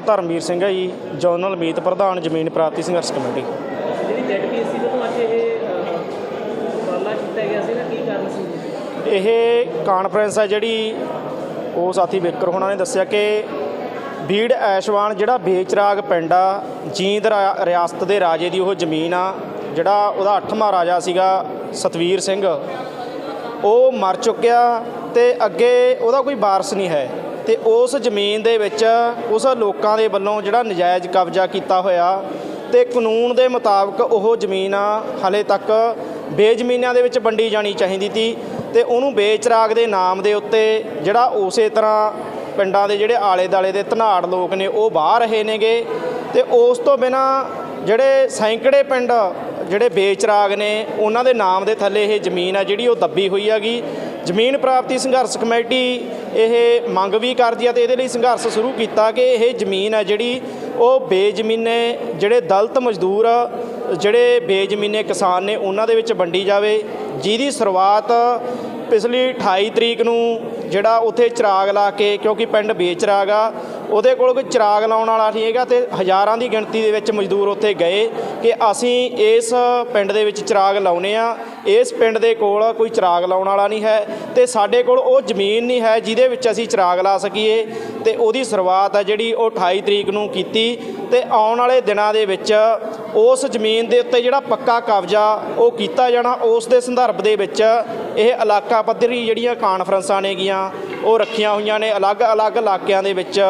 ਨਾਮ ਧਰਮਵੀਰ ਸਿੰਘ ਹੈ ਜੀ ਜਨਰਲ ਮੀਤ ਪ੍ਰਧਾਨ ਜ਼ਮੀਨ ਪ੍ਰਾਪਤੀ ਸੰਘਰਸ਼ ਕਮੇਟੀ। ਜਿਹੜੀ ਜ਼ੈਡਪੀਐਸਸੀ ਵੱਲੋਂ ਅੱਜ ਇਹ ਉਪਰਾਲਾ ਕੀਤਾ ਗਿਆ ਸੀ ਨਾ ਕੀ ਕਾਰਨ ਸੀ? ਇਹ ਕਾਨਫਰੰਸ ਹੈ ਜਿਹੜੀ ਉਹ ਸਾਥੀ ਬਿਕਰ ਹੋਣਾ ਨੇ ਦੱਸਿਆ ਕਿ ਬੀੜ ਐਸ਼ਵਾਨ ਜਿਹੜਾ ਬੇਚਰਾਗ ਪਿੰਡ ਆ ਜੀਂਦ ਰਿਆਸਤ ਦੇ ਰਾਜੇ ਦੀ ਉਹ ਜ਼ਮੀਨ ਆ ਜਿਹੜਾ ਉਹਦਾ ਅੱਠਵਾਂ ਰਾਜਾ ਸੀਗਾ ਸਤਵੀਰ ਸਿੰਘ ਉਹ ਮਰ ਚੁੱਕਿਆ ਤੇ ਅੱਗੇ ਉਹਦਾ ਕੋਈ ਵਾਰਸ ਨਹੀਂ ਹੈ। ਤੇ ਉਸ ਜ਼ਮੀਨ ਦੇ ਵਿੱਚ ਉਸ ਲੋਕਾਂ ਦੇ ਵੱਲੋਂ ਜਿਹੜਾ ਨਜਾਇਜ਼ ਕਬਜ਼ਾ ਕੀਤਾ ਹੋਇਆ ਤੇ ਕਾਨੂੰਨ ਦੇ ਮੁਤਾਬਕ ਉਹ ਜ਼ਮੀਨ ਆ ਹਲੇ ਤੱਕ ਬੇਜ਼ਮੀਨਾਂ ਦੇ ਵਿੱਚ ਵੰਡੀ ਜਾਣੀ ਚਾਹੀਦੀ ਸੀ ਤੇ ਉਹਨੂੰ ਬੇਚਰਾਗ ਦੇ ਨਾਮ ਦੇ ਉੱਤੇ ਜਿਹੜਾ ਉਸੇ ਤਰ੍ਹਾਂ ਪਿੰਡਾਂ ਦੇ ਜਿਹੜੇ ਆਲੇ ਦਾਲੇ ਦੇ ਧਨਾੜ ਲੋਕ ਨੇ ਉਹ ਬਾਹ ਰਹੇ ਨੇਗੇ ਤੇ ਉਸ ਤੋਂ ਬਿਨਾ ਜਿਹੜੇ ਸੈਂਕੜੇ ਪਿੰਡ ਜਿਹੜੇ ਬੇਚਰਾਗ ਨੇ ਉਹਨਾਂ ਦੇ ਨਾਮ ਦੇ ਥੱਲੇ ਇਹ ਜ਼ਮੀਨ ਆ ਜਿਹੜੀ ਉਹ ਦੱਬੀ ਹੋਈ ਹੈਗੀ ਜ਼ਮੀਨ ਪ੍ਰਾਪਤੀ ਸੰਘਰਸ਼ ਕਮੇਟੀ ਇਹ ਮੰਗ ਵੀ ਕਰਦੀ ਆ ਤੇ ਇਹਦੇ ਲਈ ਸੰਘਰਸ਼ ਸ਼ੁਰੂ ਕੀਤਾ ਕਿ ਇਹ ਜ਼ਮੀਨ ਹੈ ਜਿਹੜੀ ਉਹ ਬੇਜ਼ਮੀਨੇ ਜਿਹੜੇ ਦਲਤ ਮਜ਼ਦੂਰ, ਜਿਹੜੇ ਬੇਜ਼ਮੀਨੇ ਕਿਸਾਨ ਨੇ ਉਹਨਾਂ ਦੇ ਵਿੱਚ ਵੰਡੀ ਜਾਵੇ। ਜਿਹਦੀ ਸ਼ੁਰੂਆਤ ਪਿਛਲੀ 28 ਤਰੀਕ ਨੂੰ ਜਿਹੜਾ ਉੱਥੇ ਚਿਰਾਗ ਲਾ ਕੇ, ਕਿਉਂਕਿ ਪਿੰਡ ਬੇਚਰਾਗ ਉਹਦੇ ਕੋਲ ਕੋਈ ਚਿਰਾਗ ਲਾਉਣ ਵਾਲਾ ਨਹੀਂ ਹੈਗਾ ਤੇ ਹਜ਼ਾਰਾਂ ਦੀ ਗਿਣਤੀ ਦੇ ਵਿੱਚ ਮਜ਼ਦੂਰ ਉੱਥੇ ਗਏ ਕਿ ਅਸੀਂ ਇਸ ਪਿੰਡ ਦੇ ਵਿੱਚ ਚਿਰਾਗ ਲਾਉਨੇ ਆ। ਇਸ ਪਿੰਡ ਦੇ ਕੋਲ ਕੋਈ ਚਿਰਾਗ ਲਾਉਣ ਵਾਲਾ ਨਹੀਂ ਹੈ ਤੇ ਸਾਡੇ ਕੋਲ ਉਹ ਜ਼ਮੀਨ ਨਹੀਂ ਹੈ ਜਿਹਦੇ ਵਿੱਚ ਅਸੀਂ ਚਿਰਾਗ ਲਾ ਸਕੀਏ ਤੇ ਉਹਦੀ ਸ਼ੁਰੂਆਤ ਆ ਜਿਹੜੀ ਉਹ 28 ਤਰੀਕ ਨੂੰ ਕੀਤੀ ਤੇ ਆਉਣ ਵਾਲੇ ਦਿਨਾਂ ਦੇ ਵਿੱਚ ਉਸ ਜ਼ਮੀਨ ਦੇ ਉੱਤੇ ਜਿਹੜਾ ਪੱਕਾ ਕਬਜ਼ਾ ਉਹ ਕੀਤਾ ਜਾਣਾ, ਉਸ ਦੇ ਸੰਦਰਭ ਦੇ ਵਿੱਚ ਇਹ ਇਲਾਕਾ ਪੱਧਰੀ ਜਿਹੜੀਆਂ ਕਾਨਫਰੰਸਾਂ ਨੇਗੀਆਂ, ਉਹ ਰੱਖੀਆਂ ਹੋਈਆਂ ਨੇ। ਅਲੱਗ-ਅਲੱਗ ਇਲਾਕਿਆਂ ਦੇ ਵਿੱਚ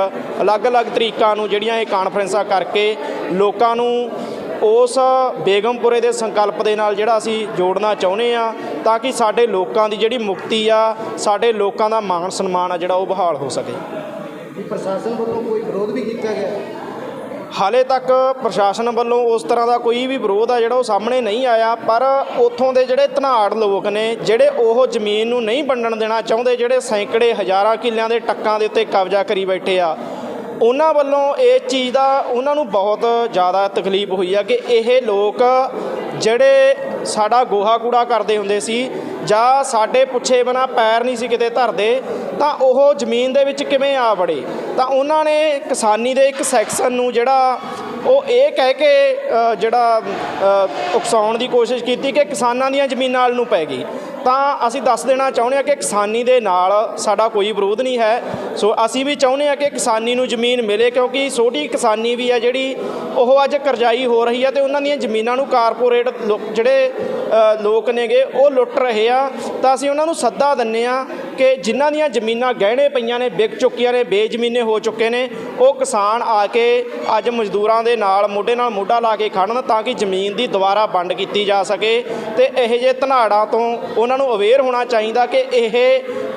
ਅਲੱਗ-ਅਲੱਗ ਤਰੀਕਾਂ ਨੂੰ ਜਿਹੜੀਆਂ ਇਹ ਕਾਨਫਰੰਸਾਂ ਕਰਕੇ ਲੋਕਾਂ ਨੂੰ ਉਸ ਬੇਗਮਪੁਰੇ ਦੇ ਸੰਕਲਪ ਦੇ ਨਾਲ ਜਿਹੜਾ ਅਸੀਂ ਜੋੜਨਾ ਚਾਹੁੰਦੇ ਆ ਤਾਂ ਕਿ ਸਾਡੇ ਲੋਕਾਂ ਦੀ ਜਿਹੜੀ ਮੁਕਤੀ ਆ ਸਾਡੇ ਲੋਕਾਂ ਦਾ ਮਾਣ ਸਨਮਾਨ ਆ ਜਿਹੜਾ ਉਹ ਬਹਾਲ ਹੋ ਸਕੇ। ਕੀ ਪ੍ਰਸ਼ਾਸਨ ਵੱਲੋਂ ਕੋਈ ਵਿਰੋਧ ਵੀ ਕੀਤਾ ਗਿਆ? ਹਾਲੇ ਤੱਕ ਪ੍ਰਸ਼ਾਸਨ ਵੱਲੋਂ ਉਸ ਤਰ੍ਹਾਂ ਦਾ ਕੋਈ ਵੀ ਵਿਰੋਧ ਆ ਜਿਹੜਾ ਉਹ ਸਾਹਮਣੇ ਨਹੀਂ ਆਇਆ ਪਰ ਉੱਥੋਂ ਦੇ ਜਿਹੜੇ ਧਨਾੜ ਲੋਕ ਨੇ ਜਿਹੜੇ ਉਹ ਜ਼ਮੀਨ ਨੂੰ ਨਹੀਂ ਵੰਡਣ ਦੇਣਾ ਚਾਹੁੰਦੇ ਜਿਹੜੇ ਸੈਂਕੜੇ ਹਜ਼ਾਰਾਂ ਕਿੱਲਿਆਂ ਦੇ ਟੱਕਾਂ ਦੇ ਉੱਤੇ ਕਬਜ਼ਾ ਕਰੀ ਬੈਠੇ ਆ ਉਹਨਾਂ ਵੱਲੋਂ ਇਹ ਚੀਜ਼ ਦਾ ਉਹਨਾਂ ਨੂੰ ਬਹੁਤ ਜ਼ਿਆਦਾ ਤਕਲੀਫ ਹੋਈ ਆ ਕਿ ਇਹ ਲੋਕ ਜਿਹੜੇ ਸਾਡਾ ਗੋਹਾ ਕੂੜਾ ਕਰਦੇ ਹੁੰਦੇ ਸੀ ਜਾਂ ਸਾਡੇ ਪੁੱਛੇ ਬਣਾ ਪੈਰ ਨਹੀਂ ਸੀ ਕਿਤੇ ਧਰਦੇ, ਤਾਂ ਉਹ ਜ਼ਮੀਨ ਦੇ ਵਿੱਚ ਕਿਵੇਂ ਆ ਵੜੇ? ਤਾਂ ਉਹਨਾਂ ਨੇ ਕਿਸਾਨੀ ਦੇ ਇੱਕ ਸੈਕਸ਼ਨ ਨੂੰ ਜਿਹੜਾ ਉਹ ਇਹ ਕਹਿ ਕੇ ਜਿਹੜਾ ਉਕਸਾਉਣ ਦੀ ਕੋਸ਼ਿਸ਼ ਕੀਤੀ ਕਿ ਕਿਸਾਨਾਂ ਦੀਆਂ ਜ਼ਮੀਨਾਂ ਨਾਲ ਨੂੰ ਪੈ ਗਈ। ਤਾਂ ਅਸੀਂ ਦੱਸ ਦੇਣਾ ਚਾਹੁੰਦੇ ਹਾਂ ਕਿ ਕਿਸਾਨੀ ਦੇ ਨਾਲ ਸਾਡਾ ਕੋਈ ਵਿਰੋਧ ਨਹੀਂ ਹੈ। ਸੋ ਅਸੀਂ ਵੀ ਚਾਹੁੰਦੇ ਹਾਂ ਕਿ ਕਿਸਾਨੀ ਨੂੰ ਜ਼ਮੀਨ ਮਿਲੇ ਕਿਉਂਕਿ ਛੋਟੀ ਕਿਸਾਨੀ ਵੀ ਹੈ ਜਿਹੜੀ ਉਹ ਅੱਜ ਕਰਜ਼ਾਈ ਹੋ ਰਹੀ ਹੈ ਤੇ ਉਹਨਾਂ ਦੀਆਂ ਜ਼ਮੀਨਾਂ ਨੂੰ ਕਾਰਪੋਰੇਟ ਲੋ- ਜਿਹੜੇ ਲੋਕ ਨੇਗੇ ਉਹ ਲੁੱਟ ਰਹੇ ਆ। ਤਾਂ ਅਸੀਂ ਉਹਨਾਂ ਨੂੰ ਸੱਦਾ ਦਿੰਨੇ ਆ ਕਿ ਜਿਨ੍ਹਾਂ ਦੀਆਂ ਜ਼ਮੀਨਾਂ ਗਹਿਣੇ ਪਈਆਂ ਨੇ, ਵਿਕ ਚੁੱਕੀਆਂ ਨੇ, ਬੇਜ਼ਮੀਨੇ ਹੋ ਚੁੱਕੇ ਨੇ, ਉਹ ਕਿਸਾਨ ਆ ਕੇ ਅੱਜ ਮਜ਼ਦੂਰਾਂ ਦੇ ਨਾਲ, ਮੋਢੇ ਨਾਲ ਮੋਢਾ ਲਾ ਕੇ ਖੜਨ ਤਾਂ ਕਿ ਜ਼ਮੀਨ ਦੀ ਦੁਬਾਰਾ ਵੰਡ ਕੀਤੀ ਜਾ ਸਕੇ। ਤੇ ਇਹੋ ਜਿਹੇ ਧਨਾੜਾਂ ਤੋਂ ਉਹਨਾਂ ਨੂੰ ਅਵੇਅਰ ਹੋਣਾ ਚਾਹੀਦਾ ਕਿ ਇਹ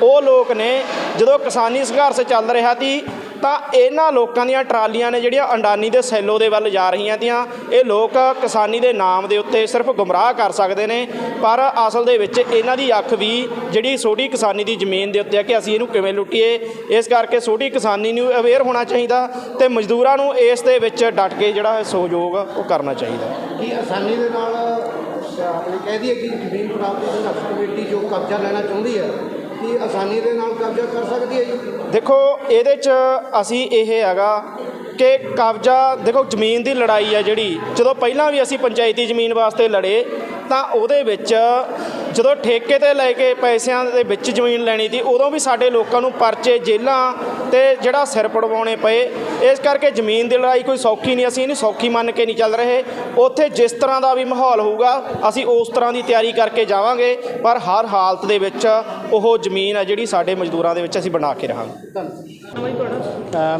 ਉਹ ਲੋਕ ਨੇ ਜਦੋਂ ਕਿਸਾਨੀ ਸੰਘਰਸ਼ ਚੱਲ ਰਿਹਾ ਸੀ ਤਾਂ ਇਹਨਾਂ ਲੋਕਾਂ ਦੀਆਂ ਟਰਾਲੀਆਂ ਨੇ ਜਿਹੜੀਆਂ ਅੰਡਾਨੀ ਦੇ ਸੈਲੋ ਦੇ ਵੱਲ ਜਾ ਰਹੀਆਂ ਤੀਆਂ, ਇਹ ਲੋਕ ਕਿਸਾਨੀ ਦੇ ਨਾਮ ਦੇ ਉੱਤੇ ਸਿਰਫ ਗੁੰਮਰਾਹ ਕਰ ਸਕਦੇ ਨੇ, ਪਰ ਅਸਲ ਦੇ ਵਿੱਚ ਇਹਨਾਂ ਦੀ ਅੱਖ ਵੀ ਜਿਹੜੀ ਛੋਟੀ ਕਿਸਾਨੀ ਦੀ ਜ਼ਮੀਨ ਦੇ ਉੱਤੇ ਹੈ ਕਿ ਅਸੀਂ ਇਹਨੂੰ ਕਿਵੇਂ ਲੁੱਟੀਏ, ਇਸ ਕਰਕੇ ਛੋਟੀ ਕਿਸਾਨੀ ਨੂੰ ਅਵੇਅਰ ਹੋਣਾ ਚਾਹੀਦਾ ਤੇ ਮਜ਼ਦੂਰਾਂ ਨੂੰ ਇਸ ਦੇ ਵਿੱਚ ਡਟ ਕੇ ਜਿਹੜਾ ਸਹਿਯੋਗ ਉਹ ਕਰਨਾ ਚਾਹੀਦਾ। ਕੀ ਆਸਾਨੀ ਦੇ ਨਾਲ ਆਪਣੇ ਕਹਿ ਦਈਏ ਕਿ ਜ਼ਮੀਨ ਪ੍ਰਾਪਤੀ ਸੰਘਰਸ਼ ਕਮੇਟੀ ਜੋ ਕਬਜ਼ਾ ਲੈਣਾ ਚਾਹੁੰਦੀ ਹੈ? ਕੀ ਆਸਾਨੀ ਦੇ ਨਾਲ ਕਬਜ਼ਾ ਕਰ ਸਕਦੀ ਹੈ ਜੀ? ਦੇਖੋ, ਇਹਦੇ 'ਚ ਅਸੀਂ ਇਹ ਹੈਗਾ ਕਿ ਕਬਜ਼ਾ, ਦੇਖੋ, ਜ਼ਮੀਨ ਦੀ ਲੜਾਈ ਹੈ ਜਿਹੜੀ। ਜਦੋਂ ਪਹਿਲਾਂ ਵੀ ਅਸੀਂ ਪੰਚਾਇਤੀ ਜ਼ਮੀਨ ਵਾਸਤੇ ਲੜੇ, ਤਾਂ ਉਹਦੇ ਵਿੱਚ ਜਦੋਂ ਠੇਕੇ ਤੇ ਲੈ ਕੇ ਪੈਸਿਆਂ ਦੇ ਵਿੱਚ ਜ਼ਮੀਨ ਲੈਣੀ ਸੀ, ਉਦੋਂ ਵੀ ਸਾਡੇ ਲੋਕਾਂ ਨੂੰ ਪਰਚੇ ਜੇਲਾਂ ਤੇ ਜਿਹੜਾ ਸਿਰ ਪੜਵਾਉਣੇ ਪਏ। ਇਸ ਕਰਕੇ ਜ਼ਮੀਨ ਦੀ ਲੜਾਈ ਕੋਈ ਸੌਖੀ ਨਹੀਂ ਅਸੀਂ ਇਹਨੂੰ ਸੌਖੀ ਮੰਨ ਕੇ ਨਹੀਂ ਚੱਲ ਰਹੇ। ਉੱਥੇ ਜਿਸ ਤਰ੍ਹਾਂ ਦਾ ਵੀ ਮਾਹੌਲ ਹੋਊਗਾ ਅਸੀਂ ਉਸ ਤਰ੍ਹਾਂ ਦੀ ਤਿਆਰੀ ਕਰਕੇ ਜਾਵਾਂਗੇ ਪਰ ਹਰ ਹਾਲਤ ਦੇ ਵਿੱਚ ਉਹ ਜ਼ਮੀਨ ਹੈ ਜਿਹੜੀ ਸਾਡੇ ਮਜ਼ਦੂਰਾਂ ਦੇ ਵਿੱਚ ਅਸੀਂ ਬਣਾ ਕੇ ਰਹਾਂਗੇ।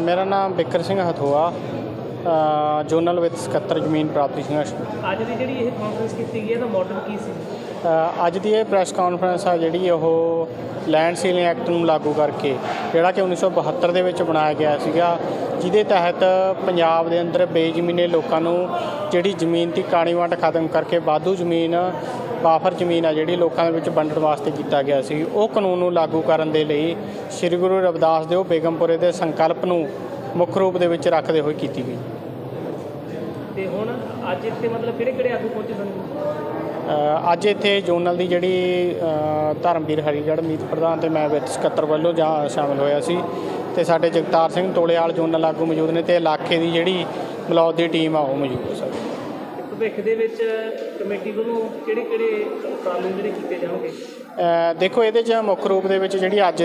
ਮੇਰਾ ਨਾਮ ਬਿਕਰ ਸਿੰਘ ਹਥੋਆ ਜੋਨਲ ਵਿੱਚ ਸਕੱਤਰ ਜ਼ਮੀਨ ਪ੍ਰਾਪਤੀ ਸੰਘਰਸ਼। ਅੱਜ ਦੀ ਜਿਹੜੀ ਇਹ ਕਾਨਫਰੰਸ ਕੀਤੀ ਗਈ ਹੈ ਤਾਂ ਮਾਡਲ ਕੀ ਸੀ? ਅੱਜ ਦੀ ਇਹ ਪ੍ਰੈਸ ਕਾਨਫਰੰਸ ਆ ਜਿਹੜੀ ਉਹ ਲੈਂਡ ਸੀਲਿੰਗ ਐਕਟ ਨੂੰ ਲਾਗੂ ਕਰਕੇ, ਜਿਹੜਾ ਕਿ 1972 ਦੇ ਵਿੱਚ ਬਣਾਇਆ ਗਿਆ ਸੀਗਾ, ਜਿਹਦੇ ਤਹਿਤ ਪੰਜਾਬ ਦੇ ਅੰਦਰ ਬੇਜ਼ਮੀਨੇ ਲੋਕਾਂ ਨੂੰ ਜਿਹੜੀ ਜ਼ਮੀਨ ਦੀ ਕਾਣੀ ਵੰਡ ਖਤਮ ਕਰਕੇ ਵਾਧੂ ਜ਼ਮੀਨ ਬਾਫਰ ਜ਼ਮੀਨ ਆ ਜਿਹੜੀ ਲੋਕਾਂ ਦੇ ਵਿੱਚ ਵੰਡਣ ਵਾਸਤੇ ਕੀਤਾ ਗਿਆ ਸੀ, ਉਹ ਕਾਨੂੰਨ ਨੂੰ ਲਾਗੂ ਕਰਨ ਦੇ ਲਈ ਸ੍ਰੀ ਗੁਰੂ ਰਵਿਦਾਸ ਦੇਵ ਬੇਗਮਪੁਰੇ ਦੇ ਸੰਕਲਪ ਨੂੰ ਮੁੱਖ ਰੂਪ ਦੇ ਵਿੱਚ ਰੱਖਦੇ ਹੋਏ ਕੀਤੀ ਗਈ। ਤੇ ਹੁਣ ਅੱਜ ਇੱਥੇ ਮਤਲਬ ਕਿਹੜੇ ਕਿਹੜੇ ਆਗੂ ਪਹੁੰਚੇ ਸਨ? ਅੱਜ ਇੱਥੇ ਜੋਨਲ ਦੀ ਜਿਹੜੀ ਧਰਮਵੀਰ ਹਰੀਗੜ੍ਹ ਮੀਤ ਪ੍ਰਧਾਨ ਤੇ ਮੈਂ ਵਿੱਚ ਸਕੱਤਰ ਵੱਲੋਂ ਜਾਂ ਸ਼ਾਮਲ ਹੋਇਆ ਸੀ ਤੇ ਸਾਡੇ ਜਗਤਾਰ ਸਿੰਘ ਤੋਲੇਵਾਲ ਜੋਨਲ ਆਗੂ ਮੌਜੂਦ ਨੇ ਤੇ ਇਲਾਕੇ ਦੀ ਜਿਹੜੀ ਮਲੌਦ ਦੀ ਟੀਮ ਆ ਉਹ ਮੌਜੂਦ ਹੈ ਸਰ। ਭਵਿੱਖ ਦੇ ਵਿੱਚ ਕਮੇਟੀ ਵੱਲੋਂ ਕਿਹੜੇ ਕਿਹੜੇ ਉਪਰਾਲੇ ਜਿਹੜੇ ਕੀਤੇ ਜਾਣਗੇ? ਦੇਖੋ ਇਹਦੇ 'ਚ ਮੁੱਖ ਰੂਪ ਦੇ ਵਿੱਚ ਜਿਹੜੀ ਅੱਜ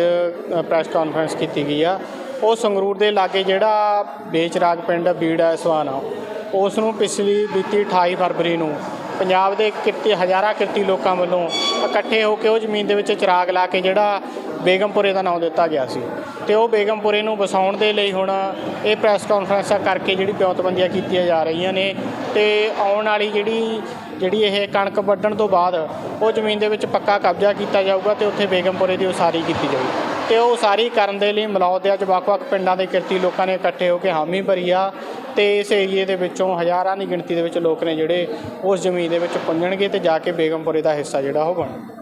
ਪ੍ਰੈਸ ਕਾਨਫਰੰਸ ਕੀਤੀ ਗਈ ਆ ਉਹ ਸੰਗਰੂਰ ਦੇ ਲਾਗੇ ਜਿਹੜਾ ਬੇਚਰਾਗ ਪਿੰਡ ਬੀੜਾ ਸਵਾਨ ਆ। ਉਸ ਨੂੰ ਪਿਛਲੀ ਬੀਤੀ 28 ਫਰਵਰੀ ਨੂੰ ਪੰਜਾਬ ਦੇ ਕਿਰਤੀ ਹਜ਼ਾਰਾਂ ਕਿਰਤੀ ਲੋਕਾਂ ਵੱਲੋਂ ਇਕੱਠੇ ਹੋ ਕੇ ਉਹ ਜ਼ਮੀਨ ਦੇ ਵਿੱਚ ਚਿਰਾਗ ਲਾ ਕੇ ਜਿਹੜਾ ਬੇਗਮਪੁਰੇ ਦਾ ਨਾਮ ਦਿੱਤਾ ਗਿਆ ਸੀ। ਤੇ ਉਹ ਬੇਗਮਪੁਰੇ ਨੂੰ ਵਸਾਉਣ ਦੇ ਲਈ ਹੁਣ ਇਹ ਪ੍ਰੈਸ ਕਾਨਫਰੰਸਾਂ ਕਰਕੇ ਜਿਹੜੀ ਪਿਉਂਤਬੰਦੀਆਂ ਕੀਤੀਆਂ ਜਾ ਰਹੀਆਂ ਨੇ ਤੇ ਆਉਣ ਵਾਲੀ ਜਿਹੜੀ ਜਿਹੜੀ ਇਹ ਕਣਕ ਵੱਢਣ ਤੋਂ ਬਾਅਦ ਉਹ ਜ਼ਮੀਨ ਦੇ ਵਿੱਚ ਪੱਕਾ ਕਬਜ਼ਾ ਕੀਤਾ ਜਾਊਗਾ ਤੇ ਉੱਥੇ ਬੇਗਮਪੁਰੇ ਦੀ ਉਸਾਰੀ ਕੀਤੀ ਜਾਊਗੀ। ਤੇ ਉਹ ਉਸਾਰੀ ਕਰਨ ਦੇ ਲਈ ਮਲੌਦ ਦੇ ਅੱਜ ਵੱਖ-ਵੱਖ ਪਿੰਡਾਂ ਦੇ ਕਿਰਤੀ ਲੋਕਾਂ ਨੇ ਇਕੱਠੇ ਹੋ ਕੇ ਹਾਮੀ ਭਰੀ ਆ ਤੇ ਇਸ ਏਰੀਏ ਦੇ ਵਿੱਚੋਂ ਹਜ਼ਾਰਾਂ ਦੀ ਗਿਣਤੀ ਦੇ ਵਿੱਚ ਲੋਕ ਨੇ ਜਿਹੜੇ ਉਸ ਜ਼ਮੀਨ ਦੇ ਵਿੱਚ ਪੁੰਜਣਗੇ ਤੇ ਜਾ ਕੇ ਬੇਗਮਪੁਰੇ ਦਾ ਹਿੱਸਾ ਜਿਹੜਾ ਉਹ ਬਣਨਗੇ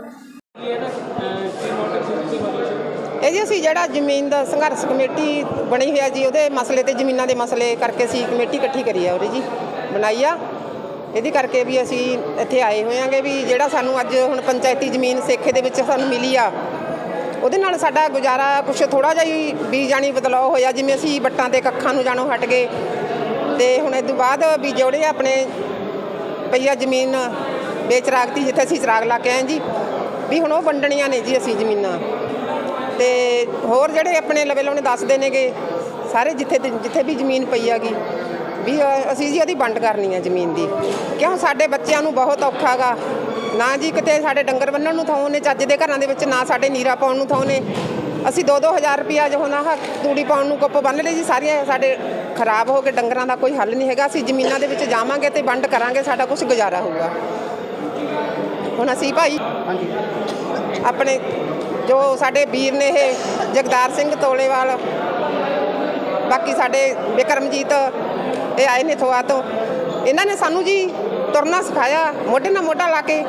ਇਹ ਜੀ ਅਸੀਂ ਜਿਹੜਾ ਜ਼ਮੀਨ ਦਾ ਸੰਘਰਸ਼ ਕਮੇਟੀ ਬਣੀ ਹੋਈ ਆ ਜੀ, ਉਹਦੇ ਮਸਲੇ ਤੇ ਜ਼ਮੀਨਾਂ ਦੇ ਮਸਲੇ ਕਰਕੇ ਅਸੀਂ ਕਮੇਟੀ ਇਕੱਠੀ ਕਰੀ ਆ ਉਹਦੇ ਜੀ, ਬਣਾਈ ਆ। ਇਹਦੀ ਕਰਕੇ ਵੀ ਅਸੀਂ ਇੱਥੇ ਆਏ ਹੋਏ ਆਂਗੇ ਵੀ ਜਿਹੜਾ ਸਾਨੂੰ ਅੱਜ ਹੁਣ ਪੰਚਾਇਤੀ ਜ਼ਮੀਨ ਸੇਖੇ ਦੇ ਵਿੱਚ ਸਾਨੂੰ ਮਿਲੀ ਆ, ਉਹਦੇ ਨਾਲ ਸਾਡਾ ਗੁਜ਼ਾਰਾ ਕੁਛ ਥੋੜਾ ਜਿਹਾ ਹੀ ਵੀ ਜਾਣੀ ਬਦਲਾਅ ਹੋਇਆ, ਜਿਵੇਂ ਅਸੀਂ ਵੱਟਾਂ ਤੇ ਕੱਖਾਂ ਨੂੰ ਜਾਣੋ ਹਟ ਗਏ ਤੇ ਹੁਣ ਇਹ ਤੋਂ ਬਾਅਦ ਵੀ ਜਿਹੜੇ ਆਪਣੇ ਪਈਆ ਜ਼ਮੀਨ ਵੇਚ ਰਾਖਤੀ ਜਿੱਥੇ ਅਸੀਂ ਚਰਾਗ ਲਾ ਕੇ ਆਏ ਜੀ, ਵੀ ਹੁਣ ਉਹ ਵੰਡਣੀਆਂ ਨੇ ਜੀ ਅਸੀਂ ਜ਼ਮੀਨਾਂ। ਤੇ ਹੋਰ ਜਿਹੜੇ ਆਪਣੇ ਲਵੇ ਲਾਉਣੇ ਦੱਸਦੇ ਨੇਗੇ, ਸਾਰੇ ਜਿੱਥੇ ਜਿੱਥੇ ਵੀ ਜ਼ਮੀਨ ਪਈ ਹੈਗੀ, ਵੀ ਅਸੀਂ ਜੀ ਉਹਦੀ ਵੰਡ ਕਰਨੀ ਹੈ ਜ਼ਮੀਨ ਦੀ। ਕਿਉਂ ਸਾਡੇ ਬੱਚਿਆਂ ਨੂੰ ਬਹੁਤ ਔਖਾ ਗਾ। ਨਾ ਜੀ ਕਿਤੇ ਸਾਡੇ ਡੰਗਰ ਬੰਨਣ ਨੂੰ ਥਾਂ ਨੇ, ਚੱਜ ਦੇ ਘਰਾਂ ਦੇ ਵਿੱਚ ਨਾ ਸਾਡੇ ਨੀਰਾ ਪਾਉਣ ਨੂੰ ਥਾਂ ਨੇ। ਅਸੀਂ 2-2000 ਰੁਪਿਆ ਜੋ ਨਾ ਆਹ ਤੂੜੀ ਪਾਉਣ ਨੂੰ ਕੁੱਪ ਬੰਨ ਲਈ ਜੀ, ਸਾਰੀਆਂ ਸਾਡੇ ਖਰਾਬ ਹੋ ਕੇ ਡੰਗਰਾਂ ਦਾ ਕੋਈ ਹੱਲ ਨਹੀਂ ਹੈਗਾ। ਅਸੀਂ ਜ਼ਮੀਨਾਂ ਦੇ ਵਿੱਚ ਜਾਵਾਂਗੇ ਤੇ ਵੰਡ ਕਰਾਂਗੇ ਸਾਡਾ ਕੁਝ ਗੁਜ਼ਾਰਾ ਹੋਊਗਾ। ਹੁਣ ਅਸੀਂ ਭਾਈ ਆਪਣੇ ਜੋ ਸਾਡੇ ਵੀਰ ਨੇ ਇਹ ਜਗਦਾਰ ਸਿੰਘ ਤੋਲੇਵਾਲ ਬਾਕੀ ਸਾਡੇ ਬਿਕਰਮਜੀਤ ਇਹ ਆਏ ਨੇ ਥੋਆ ਤੋਂ। ਇਹਨਾਂ ਨੇ ਸਾਨੂੰ ਜੀ ਤੁਰਨਾ ਸਿਖਾਇਆ ਮੋਢੇ ਨਾਲ ਮੋਢਾ ਲਾ ਕੇ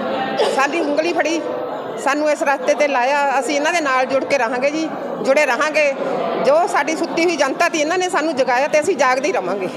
ਸਾਡੀ ਉਂਗਲੀ ਫੜੀ ਸਾਨੂੰ ਇਸ ਰਸਤੇ ਤੇ ਲਾਇਆ। ਅਸੀਂ ਇਹਨਾਂ ਦੇ ਨਾਲ ਜੁੜ ਕੇ ਰਹਾਂਗੇ ਜੀ ਜੁੜੇ ਰਹਾਂਗੇ। ਜੋ ਸਾਡੀ ਸੁੱਤੀ ਹੋਈ ਜਨਤਾ ਤੀ ਇਹਨਾਂ ਨੇ ਸਾਨੂੰ ਜਗਾਇਆ ਤੇ ਅਸੀਂ ਜਾਗਦੇ ਹੀ ਰਵਾਂਗੇ।